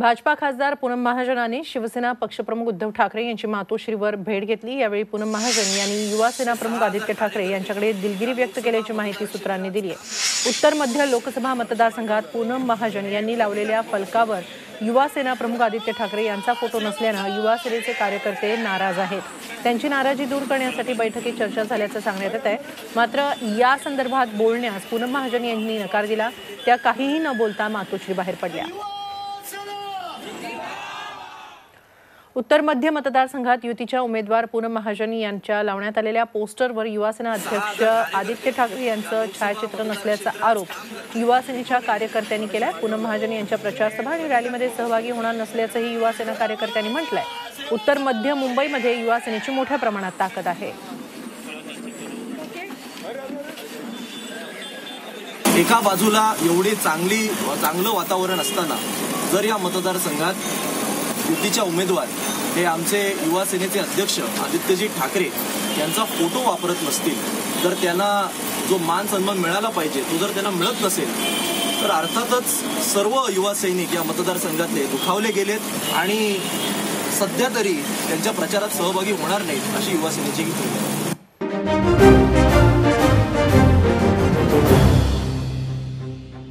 भाजपा खासदार पूनम महाजनांनी शिवसेना पक्षप्रमुख उद्धव ठाकरे यांची मातोश्रीवर भेट घेतली. यावेळी पूनम महाजन यांनी युवा सेना प्रमुख आदित्य ठाकरे यांच्याकडे दिलगिरी व्यक्त केल्याची माहिती सूत्रांनी दिली आहे. उत्तर मध्य लोकसभा मतदारसंघात पूनम महाजन यांनी लावलेल्या फलकावर युवा सेना प्रमुख आदित्य ठाकरे यांचा फोटो नसल्यानं युवा सेनेचे कार्यकर्ते नाराज आहेत. त्यांची नाराजी दूर करण्यासाठी बैठकीत चर्चा झाल्याचं सांगण्यात येत आहे. मात्र या संदर्भात बोलण्यास पूनम महाजन यांनी नकार दिला. त्या काहीही न बोलता मातोश्री बाहेर पडल्या. उत्तर मध्य मतदारसंघात युतीच्या उमेदवार पूनम महाजन यांच्या लावण्यात आलेल्या पोस्टरवर युवासेना अध्यक्ष आदित्य ठाकरे यांचं छायाचित्र नसल्याचा आरोप युवासेनेच्या कार्यकर्त्यांनी केलाय. पूनम महाजन यांच्या प्रचारसभा आणि रॅलीमध्ये सहभागी होणार नसल्याचंही युवासेना कार्यकर्त्यांनी म्हटलंय. उत्तर मध्य मुंबईमध्ये युवासेनेची मोठ्या प्रमाणात ताकद आहे. एका बाजूला एवढी चांगली चांगलं वातावरण असताना जर या मतदारसंघात युतीच्या उमेदवार हे आमचे युवा सेनेचे अध्यक्ष आदित्यजी ठाकरे यांचा फोटो वापरत नसतील जर त्यांना जो मान सन्मान मिळाला पाहिजे तो जर त्यांना मिळत नसेल तर अर्थातच सर्व युवा सैनिक या मतदारसंघातले दुखावले गेलेत आणि सध्या तरी त्यांच्या प्रचारात सहभागी होणार नाहीत अशी युवा सेनेची ही